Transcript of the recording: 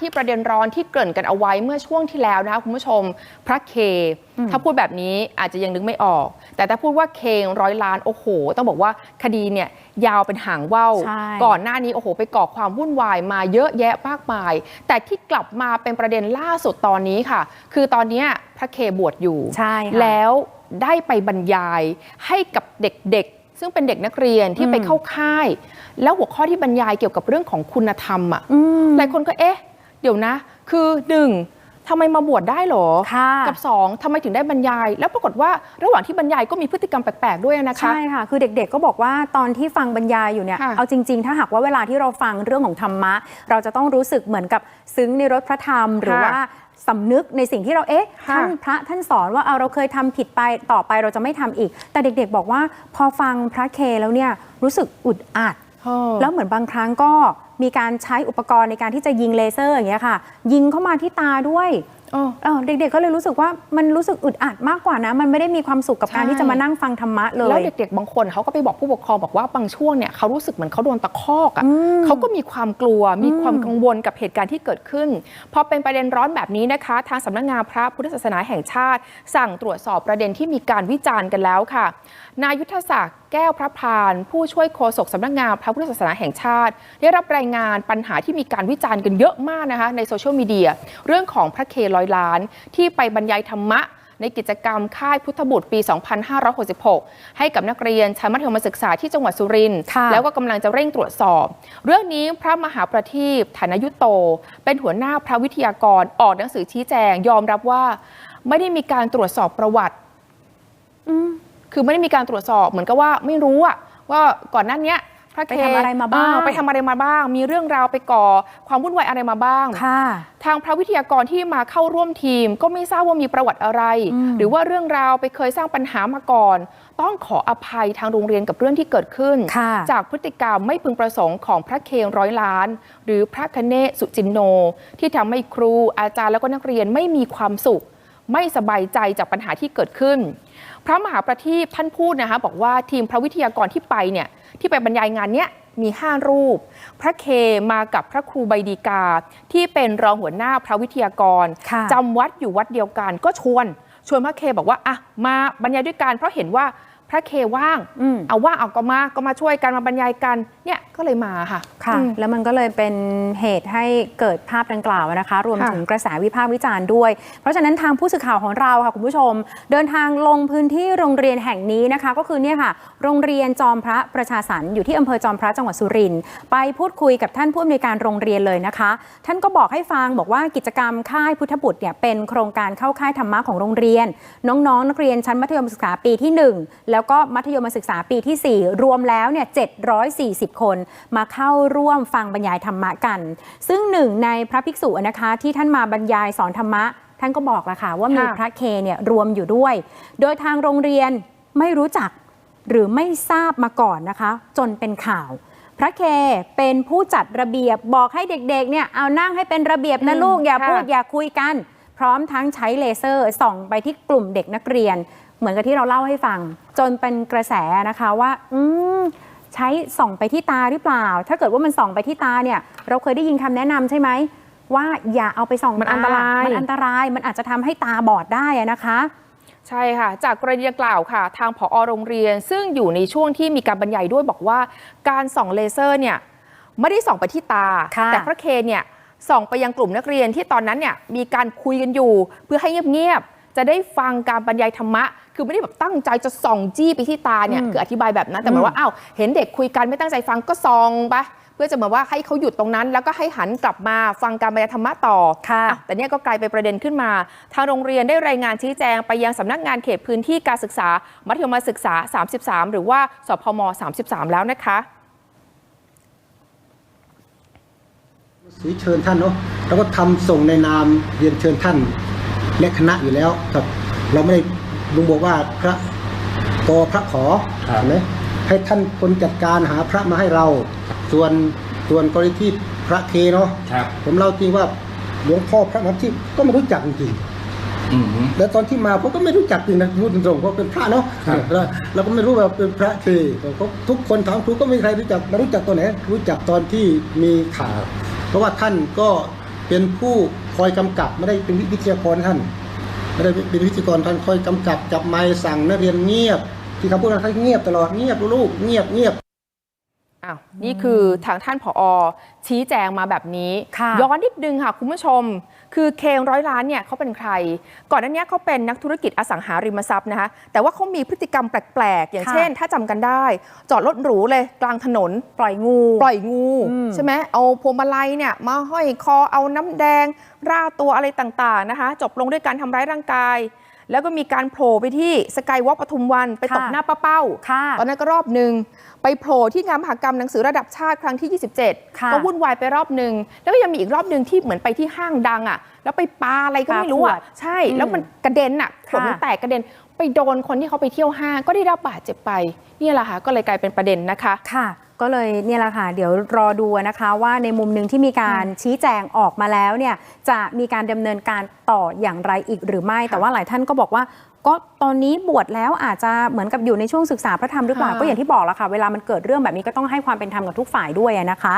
ที่ประเด็นร้อนที่เกริ่นกันเอาไว้เมื่อช่วงที่แล้วนะคะคุณผู้ชม พระเค ถ้าพูดแบบนี้อาจจะยังนึกไม่ออก แต่ถ้าพูดว่าเคงร้อยล้านโอ้โห ต้องบอกว่าคดีเนี่ยยาวเป็นหางว่าวใช่ก่อนหน้านี้โอ้โห ไปก่อความวุ่นวายมาเยอะแยะมากมาย แต่ที่กลับมาเป็นประเด็นล่าสุดตอนนี้ค่ะ คือตอนเนี้ยพระเคบวชอยู่ใช่ค่ะแล้วได้ไปบรรยายให้กับเด็กๆ ซึ่งเป็นเด็กนักเรียนที่อืมไปเข้าค่าย แล้วหัวข้อที่บรรยายเกี่ยวกับเรื่องของคุณธรรมอะอืมหลายคนก็เอ๊ะ เดี๋ยวนะ คือหนึ่งทำไมมาบวชได้เหรอค่ะกับสองทำไมถึงได้บรรยาย แล้วปรากฏว่าระหว่างที่บรรยายก็มีพฤติกรรมแปลกๆด้วยนะคะ ใช่ค่ะ คือเด็กๆก็บอกว่าตอนที่ฟังบรรยายอยู่เนี่ยค่ะเอาจริงๆ ถ้าหากว่าเวลาที่เราฟังเรื่องของธรรมะ เราจะต้องรู้สึกเหมือนกับซึ้งในรถพระธรรม หรือค่ะว่าสำนึกในสิ่งที่เราเอ๊ะค่ะท่านพระท่านสอนว่าเอาเราเคยทำผิดไปต่อไปเราจะไม่ทำอีก แต่เด็กๆ บอกว่าพอฟังพระเคแล้วเนี่ยรู้สึกอุดอัดเออแล้วเหมือนบางครั้งก็ มีการใช้อุปกรณ์ในการที่จะยิงเลเซอร์อย่างเงี้ยค่ะ ยิงเข้ามาที่ตาด้วย เออเออเด็กๆก็เลยรู้สึกว่ามันรู้สึกอึดอัดมากกว่านะ มันไม่ได้มีความสุขกับการใช่ที่จะมานั่งฟังธรรมะเลแล้วยเด็กๆ บางคนเขาก็ไปบอกผู้ปกครองบอกว่าบางช่วงเนี่ยเขารู้สึกเหมือนเขาโดนตะคอกอะ่ะอืมเขาก็มีความกลัวมีความกังวลกับเหตุการณ์ที่เกิดขึ้น พอเป็นประเด็นร้อนแบบนี้นะคะ ทางสำนักงานพระพุทธศาสนาแห่งชาติ สั่งตรวจสอบประเด็นที่มีการวิจารณ์กันแล้วค่ะ นายุทธศักดิ์แก้วพระพาน ผู้ช่วยโฆษกสำนักงานพระพุทธศาสนาแห่งชาติ ได้รับรายงานปัญหาที่มีการวิจารณ์กันเยอะมากนะคะในโซเชียลมีเดียเรื่องของพระเคร้อยล้าน ที่ไปบรรยายธรรมะในกิจกรรมค่ายพุทธบุตรปี 2566 ให้กับนักเรียนชั้นมัธยมศึกษาที่จังหวัดสุรินทร์ค่ะแล้วก็กำลังจะเร่งตรวจสอบ เรื่องนี้พระมหาประทีปฐานยุตโต เป็นหัวหน้าพระวิทยากรออกหนังสือชี้แจง ยอมรับว่าไม่ได้มีการตรวจสอบประวัติอืมคือไม่ได้มีการตรวจสอบเหมือนกับว่าไม่รู้อะว่าก่อนหน้าเนี้ย พระเคไปทำอะไรมาบ้างเไปทำอะไรมาบ้าง มีเรื่องราวไปก่อ ความวุ่นวายอะไรมาบ้าง ค่ะ ทางพระวิทยากรที่มาเข้าร่วมทีม ก็ไม่ทราบว่ามีประวัติอะไร อืม หรือว่าเรื่องราวไปเคยสร้างปัญหามาก่อน ต้องขออภัยทางโรงเรียนกับเรื่องที่เกิดขึ้น ค่ะ จากพฤติกรรมไม่พึงประสงค์ของพระเคงร้อยล้าน หรือพระคเนศสุจินโน ที่ทำให้ครูอาจารย์แล้วก็นักเรียนไม่มีความสุข ไม่สบายใจจากปัญหาที่เกิดขึ้น พระมหาประทีปท่านพูดนะคะบอกว่าทีมพระวิทยากรที่ไปเนี่ย ที่ไปบรรยายงานเนี้ยมี 5 รูป พระเคมากับพระครูใบดีกา ที่เป็นรองหัวหน้าพระวิทยากรค่ะจำวัดอยู่วัดเดียวกันก็ชวน ชวนพระเคบอกว่าอะมาบรรยายด้วยกันเพราะเห็นว่าพ ระเคว่างอืมเอาว่างเอาก็มาก็มาช่วยกันมาบรรยายกันเนี่ยก็เลยมาค่ะค่ะอืมแล้วมันก็เลยเป็นเหตุให้เกิดภาพดังกล่าวนะคะ รวมค่ะถึงกระแสวิพากษ์วิจารณ์ด้วย เพราะฉะนั้นทางผู้สื่อข่าวของเราค่ะคุณผู้ชม เดินทางลงพื้นที่โรงเรียนแห่งนี้นะคะ ก็คือเนี่ยค่ะ โรงเรียนจอมพระประชาสรรค์อยู่ที่อำเภอจอมพระจังหวัดสุรินทร์ไปพูดคุยกับท่านผู้อำนวยการโรงเรียนเลยนะคะ ท่านก็บอกให้ฟังบอกว่ากิจกรรมค่ายพุทธบุตรเนี่ยเป็นโครงการเข้าค่ายธรรมะของโรงเรียน น้องๆ นักเรียนชั้นมัธยมศึกษาปีที่ 1 แล้วก็มัธยมศึกษาปีทีสี่ 4 รวมแล้วเนี่ย740 คนมาเข้าร่วมฟังบรรยายธรรมะกัน ซึ่งหนึ่งในพระภิกษุนะคะที่ท่านมาบรรยายสอนธรรมะ ท่านก็บอกละค่ะว่ามีค่ะพระเคเนี่ยรวมอยู่ด้วย โดยทางโรงเรียนไม่รู้จักหรือไม่ทราบมาก่อนนะคะ จนเป็นข่าว พระเคเป็นผู้จัดระเบียบบอกให้เด็กๆเนี่ยเอานั่งให้เป็นระเบียบนะอืมลูกอย่าค่ะพูดอย่าคุยกัน พร้อมทั้งใช้เลเซอร์ส่องไปที่กลุ่มเด็กนักเรียน เหมือนกับที่เราเล่าให้ฟัง จนเป็นกระแสนะคะว่า อืมใช้ส่องไปที่ตาหรือเปล่า ถ้าเกิดว่ามันส่องไปที่ตาเนี่ย เราเคยได้ยินคำแนะนำใช่ไหมว่าอย่าเอาไปส่องมันตาอันตรายมันอันตรายมันอาจจะทำให้ตาบอดได้อะนะคะใช่ค่ะ จากกรณีดังกล่าวค่ะ ทางผอโรงเรียน ซึ่งอยู่ในช่วงที่มีการบรรยายด้วยบอกว่า การส่องเลเซอร์เนี่ยไม่ได้ส่องไปที่ตาค่ะแต่พระเคเนี่ยส่องไปยังกลุ่มนักเรียนที่ตอนนั้นเนี่ยมีการคุยกันอยู่ เพื่อให้เงียบๆจะได้ฟังการบรรยายธรรมะ คือไม่ได้แบบตั้งใจจะส่องจี้ไปที่ตาเนี่ยอืมคืออธิบายแบบนั้นแต่เหมือนว่าอ้าวเห็นเด็กคุยกันไม่ตั้งใจฟังก็ส่องไปเพื่อจะเหมือนว่าให้เขาหยุดตรงนั้น แล้วก็ให้หันกลับมาฟังการบรรยายธรรมะต่อค่ะอะแต่เนี่ยก็กลายเป็นประเด็นขึ้นมา ทางโรงเรียนได้รายงานชี้แจงไปยังสำนักงานเขตพื้นที่การศึกษา มัธยมศึกษา 33 หรือว่าสพม 33 แล้วนะคะสีเชิญท่านเนาะเราก็ทำส่งในนามเรียนเชิญท่านและคณะอยู่แล้วครับ เราไม่ได้ ลุงบอกว่าพระปอพระขอครับเห็นไหมให้ท่านคนจัดการหาพระมาให้เรา ส่วนส่วนกรณีที่พระเคเนาะครับผมเล่าจริงว่าหลวงพ่อพระน้ำทิพย์ก็ไม่รู้จักจริงอืม ๆแล้วตอนที่มาผมก็ไม่รู้จักจริงนะพูดตรงๆเพราะเป็นพระเนาะครับ เราเราก็ไม่รู้ว่าเป็นพระเคเขาทุกคนถามครูก็ไม่มีใครรู้จักมารู้จักตอนไหนรู้จักตอนที่มีข่าว เพราะว่าท่านก็เเป็นผู้คอยกำกับไม่ได้เป็นวิทยากรท่าน ไม่ได้เป็นวิทยากรท่านคอยกำกับจับไม้สั่งนักเรียนเงียบ ที่เขาพูดนะท่านเงียบตลอดเงียบลูกเงียบเงียบอ้าวนี่คือทางท่านผอ ชี้แจงมาแบบนี้ค่ะย้อนนิดนึงค่ะคุณผู้ชม คือเคงร้อยล้านเนี่ยเขาเป็นใคร ก่อนหน้านี้เขาเป็นนักธุรกิจอสังหาริมทรัพย์นะคะแต่ว่าเขามีพฤติกรรมแปลกๆ อย่างค่ะเช่น ถ้าจำกันได้ จอดรถหรูเลยกลางถนน ปล่อยงู ปล่อยงูอืมใช่ไหมเอาพวงมาลัยเนี่ยมาห้อยคอเอาน้ำแดง ราดตัวอะไรต่างๆนะคะ จบลงด้วยการทำร้ายร่างกาย แล้วก็มีการโผล่ไปที่สกายวอล์กปทุมวัน ไปตบค่ะหน้าป้าเป้าค่ะตอนนั้นก็รอบหนึ่งไปโผล่ที่งานมหกรรมหนังสือระดับชาติครั้งที่ค่ะ27 ก็วุ่นวายไปรอบหนึ่งแล้วก็ยังมีอีกรอบหนึ่งที่เหมือนไปที่ห้างดังอะ แล้วไปปาอะไรก็ไม่รู้ปาขวอะดใช่อืมแล้วมันกระเด็นอะขวดมันค่ะแตกกระเด็นไปโดนคนที่เขาไปเที่ยวห้างก็ได้รับบาดเจ็บไปนี่แหละค่ะก็เลยกลายเป็นประเด็นนะคะค่ะ ก็เลยเนี่ยแหละค่ะเดี๋ยวรอดูนะคะว่าในมุมหนึ่งที่มีการชี้แจงออกมาแล้วเนี่ยจะมีการดำเนินการต่ออย่างไรอีกหรือไม่ แต่ว่าหลายท่านก็บอกว่าก็ตอนนี้บวชแล้วอาจจะเหมือนกับอยู่ในช่วงศึกษาพระธรรมหรือเปล่าค่ะก็อย่างที่บอกแล้วค่ะ เวลามันเกิดเรื่องแบบนี้ก็ต้องให้ความเป็นธรรมกับทุกฝ่ายด้วยอะนะคะ